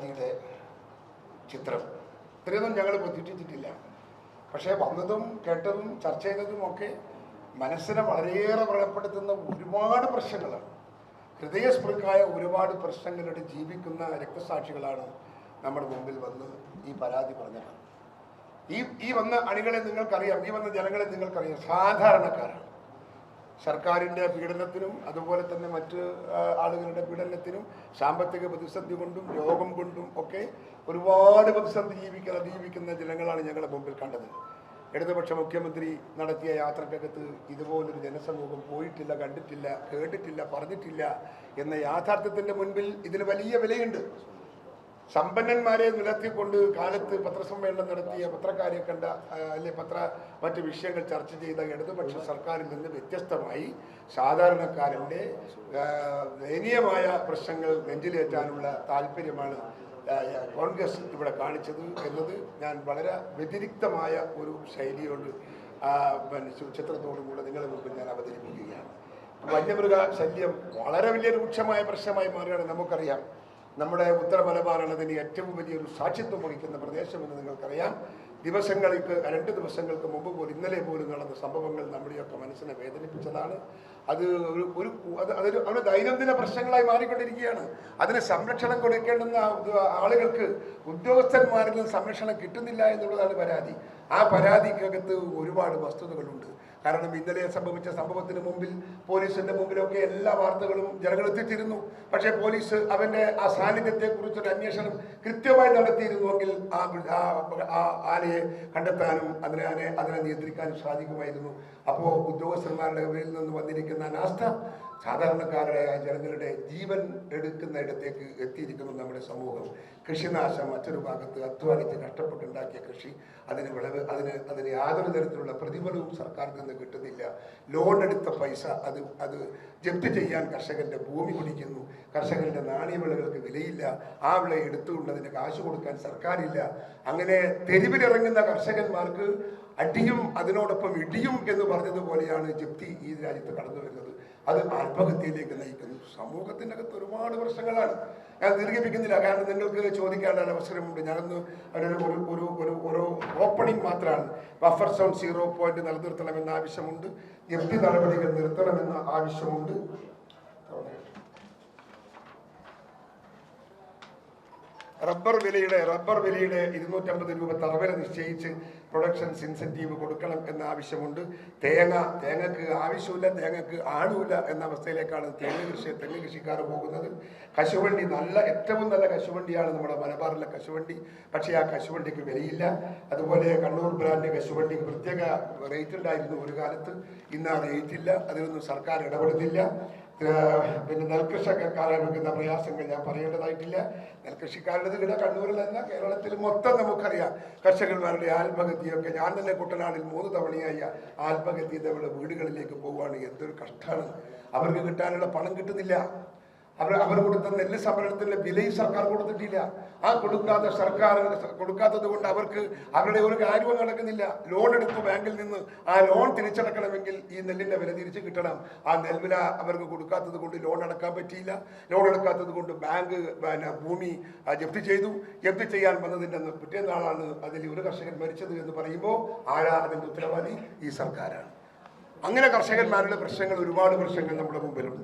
പരാതിയുടെ ചിത്രം. ഇത്രയൊന്നും ഞങ്ങൾ പ്രതീക്ഷിച്ചിട്ടില്ല പക്ഷേ വന്നതും കേട്ടതും ചർച്ച ചെയ്തതും ഒക്കെ മനസ്സിനെ വളരെയേറെ വ്രണപ്പെടുത്തുന്ന ഒരുപാട് പ്രശ്നങ്ങളാണ്. ഹൃദയസ്പൃക്കായ ഒരുപാട് പ്രശ്നങ്ങളുടെ ജീവിക്കുന്ന രക്തസാക്ഷികളാണ് നമ്മുടെ മുമ്പിൽ വന്ന് ഈ പരാതി പറഞ്ഞത്. ഈ ഈ വന്ന അണികളെ നിങ്ങൾക്കറിയാം ഈ വന്ന ജനങ്ങളെ നിങ്ങൾക്കറിയാം. സാധാരണക്കാരാണ്. സർക്കാരിന്റെ പീഡനത്തിനും അതുപോലെ തന്നെ മറ്റ് ആളുകളുടെ പീഡനത്തിനും സാമ്പത്തിക പ്രതിസന്ധി കൊണ്ടും രോഗം കൊണ്ടും ഒക്കെ ഒരുപാട് പ്രതിസന്ധി ജീവിക്കുന്ന അതിജീവിക്കുന്ന ജനങ്ങളാണ് ഞങ്ങളുടെ മുമ്പിൽ കണ്ടത്. ഇടതുപക്ഷ മുഖ്യമന്ത്രി നടത്തിയ യാത്രക്കകത്ത് ഇതുപോലൊരു ജനസമൂഹം പോയിട്ടില്ല കണ്ടിട്ടില്ല കേട്ടിട്ടില്ല പറഞ്ഞിട്ടില്ല എന്ന യാഥാർത്ഥ്യത്തിന്റെ മുൻപിൽ ഇതിന് വലിയ വിലയുണ്ട്. സമ്പന്നന്മാരെ നിലത്തിക്കൊണ്ട് കാലത്ത് പത്രസമ്മേളനം നടത്തിയ പത്രക്കാരെ കണ്ട അല്ലെ പത്ര മറ്റ് വിഷയങ്ങൾ ചർച്ച ചെയ്ത ഇടതുപക്ഷ സർക്കാരിൽ നിന്ന് വ്യത്യസ്തമായി സാധാരണക്കാരന്റെ ദയനീയമായ പ്രശ്നങ്ങൾ നെഞ്ചിലേറ്റാനുള്ള താല്പര്യമാണ് കോൺഗ്രസ് ഇവിടെ കാണിച്ചത് എന്നത് ഞാൻ വളരെ വ്യതിരിക്തമായ ഒരു ശൈലിയോട് ചിത്രത്തോടും കൂടെ നിങ്ങളുടെ മുമ്പിൽ ഞാൻ അവതരിപ്പിക്കുകയാണ്. വന്യമൃഗ ശല്യം വളരെ വലിയ രൂക്ഷമായ പ്രശ്നമായി മാറുകയാണ് നമുക്കറിയാം. നമ്മുടെ ഉത്തര ഏറ്റവും വലിയൊരു സാക്ഷിത്വം വഹിക്കുന്ന പ്രദേശമെന്ന് നിങ്ങൾക്കറിയാം. ദിവസങ്ങൾക്ക് രണ്ട് ദിവസങ്ങൾക്ക് മുമ്പ് പോലും ഇന്നലെ പോലും നടന്ന സംഭവങ്ങൾ നമ്മുടെയൊക്കെ മനസ്സിനെ വേദനിപ്പിച്ചതാണ്. അത് ഒരു ഒരു അത് അതൊരു അവരുടെ ദൈനംദിന പ്രശ്നങ്ങളായി മാറിക്കൊണ്ടിരിക്കുകയാണ്. അതിന് സംരക്ഷണം കൊടുക്കേണ്ടുന്ന ആളുകൾക്ക് ഉദ്യോഗസ്ഥന്മാരിൽ നിന്ന് സംരക്ഷണം കിട്ടുന്നില്ല എന്നുള്ളതാണ് പരാതി. ആ പരാതിക്കകത്ത് ഒരുപാട് വസ്തുതകളുണ്ട്. കാരണം ഇന്നലെ സംഭവിച്ച സംഭവത്തിന് മുമ്പിൽ പോലീസിന്റെ മുമ്പിലൊക്കെ എല്ലാ വാർത്തകളും ജനങ്ങൾ എത്തിച്ചിരുന്നു. പക്ഷേ പോലീസ് അവന്റെ ആ സാന്നിധ്യത്തെക്കുറിച്ചൊരു അന്വേഷണം കൃത്യമായി നടത്തിയിരുന്നുവെങ്കിൽ ആ ആ- ആനയെ കണ്ടെത്താനും അതിനെ അതിനെ അതിനെ നിയന്ത്രിക്കാനും സാധിക്കുമായിരുന്നു. അപ്പോൾ ഉദ്യോഗസ്ഥന്മാരുടെ കയ്യിൽ നിന്ന് വന്നിരിക്കുന്ന അനാസ്ഥ സാധാരണക്കാരായ ജനങ്ങളുടെ ജീവൻ എടുക്കുന്ന ഇടത്തേക്ക് എത്തിയിരിക്കുന്നു നമ്മുടെ സമൂഹം. കൃഷിനാശം മറ്റൊരു ഭാഗത്ത് അധ്വാനിച്ച് കഷ്ടപ്പെട്ടുണ്ടാക്കിയ കൃഷി അതിന് വിളവ് അതിന് അതിന് യാതൊരു തരത്തിലുള്ള പ്രതിഫലവും സർക്കാരിൽ നിന്ന് കിട്ടുന്നില്ല. ലോൺ എടുത്ത പൈസ അത് അത് ജപ്തി ചെയ്യാൻ കർഷകന്റെ ഭൂമി കുടിക്കുന്നു. കർഷകരുടെ നാണ്യവിളകൾക്ക് വിലയില്ല. ആ വിള എടുത്തുകൊണ്ട് അതിന് കാശ് കൊടുക്കാൻ സർക്കാരില്ല. അങ്ങനെ തെരുവിലിറങ്ങുന്ന കർഷകന്മാർക്ക് അടിയും അതിനോടൊപ്പം ഇടിയും എന്ന് പറഞ്ഞതുപോലെയാണ് ജപ്തി ഈ രാജ്യത്ത് കടന്നു വരുന്നത്. അത് ആത്മഹത്യയിലേക്ക് നയിക്കുന്നു. സമൂഹത്തിന്റെ അകത്ത് ഒരുപാട് പ്രശ്നങ്ങളാണ്. ഞാൻ ദീർഘിപ്പിക്കുന്നില്ല. കാരണം നിങ്ങൾക്ക് ചോദിക്കാനുള്ള അവസരമുണ്ട്. ഞാനൊന്ന് അവരൊരു ഒരു ഒരു ഒരു ഓപ്പണിംഗ് മാത്രമാണ് ബഫർ സോൺ സീറോ പോയിന്റ് നിലനിർത്തണമെന്ന ആവശ്യമുണ്ട്. ജപ്തി നടപടികൾ നിർത്തണമെന്ന ആവശ്യമുണ്ട്. റബ്ബർ വിലയുടെ റബ്ബർ വിലയുടെ ഇരുന്നൂറ്റമ്പത് രൂപ തറവില നിശ്ചയിച്ച് പ്രൊഡക്ഷൻസ് ഇൻസെന്റീവ് കൊടുക്കണം എന്ന ആവശ്യമുണ്ട്. തേങ്ങ തേങ്ങക്ക് ആവശ്യമില്ല തേങ്ങക്ക് ആളുമില്ല എന്ന അവസ്ഥയിലേക്കാണ് തേങ്ങ കൃഷി തെങ്ങ് കൃഷിക്കാർ പോകുന്നത്. കശുവണ്ടി നല്ല ഏറ്റവും നല്ല കശുവണ്ടിയാണ് നമ്മുടെ മലബാറിലെ കശുവണ്ടി. പക്ഷേ ആ കശുവണ്ടിക്ക് വിലയില്ല. അതുപോലെ കണ്ണൂർ ബ്രാൻഡ് കശുവണ്ടിക്ക് പ്രത്യേക റേറ്റ് ഉണ്ടായിരുന്നു ഒരു കാലത്ത്. ഇന്ന് ആ റേറ്റ് ഇല്ല. അതിനൊന്നും സർക്കാർ ഇടപെടുന്നില്ല. പിന്നെ നെൽകൃഷിയൊക്കെ വെക്കുന്ന പ്രയാസങ്ങൾ ഞാൻ പറയേണ്ടതായിട്ടില്ല. നെൽകൃഷിക്കാരുടെ ഇവിടെ കണ്ണൂരിലല്ല കേരളത്തിൽ മൊത്തം നമുക്കറിയാം കർഷകന്മാരുടെ ആത്മഹത്യയൊക്കെ. ഞാൻ തന്നെ കുട്ടനാടിൽ മൂന്ന് തവണയായി ആത്മഹത്യ വീടുകളിലേക്ക് പോവുകയാണ്. എന്തൊരു കഷ്ടമാണ് അവർക്ക് കിട്ടാനുള്ള പണം കിട്ടുന്നില്ല. അവർ അവർ കൊടുത്ത നെല്ല് സംഭരണത്തിന്റെ വിലയും സർക്കാർ കൊടുത്തിട്ടില്ല. ആ കൊടുക്കാത്ത സർക്കാർ കൊടുക്കാത്തത് കൊണ്ട് അവർക്ക് അവരുടെ ഒരു കാര്യവും നടക്കുന്നില്ല. ലോൺ എടുത്തു ബാങ്കിൽ നിന്ന് ആ ലോൺ തിരിച്ചടക്കണമെങ്കിൽ ഈ നെല്ലിന്റെ വില തിരിച്ചു കിട്ടണം. ആ നെൽവില അവർക്ക് കൊടുക്കാത്തത് കൊണ്ട് ലോൺ അടക്കാൻ പറ്റിയില്ല. ലോൺ എടുക്കാത്തത് കൊണ്ട് ബാങ്ക് പിന്നെ ഭൂമി ജപ്തി ചെയ്തു. ജപ്തി ചെയ്യാൻ വന്നതിന്റെ പിറ്റേന്നാളാണ് അതിൽ ഒരു കർഷകൻ മരിച്ചത് എന്ന് പറയുമ്പോൾ ആരാ അതിന്റെ ഉത്തരവാദി? ഈ സർക്കാരാണ്. അങ്ങനെ കർഷകന്മാരുടെ പ്രശ്നങ്ങൾ ഒരുപാട് പ്രശ്നങ്ങൾ നമ്മുടെ മുമ്പിലുണ്ട്.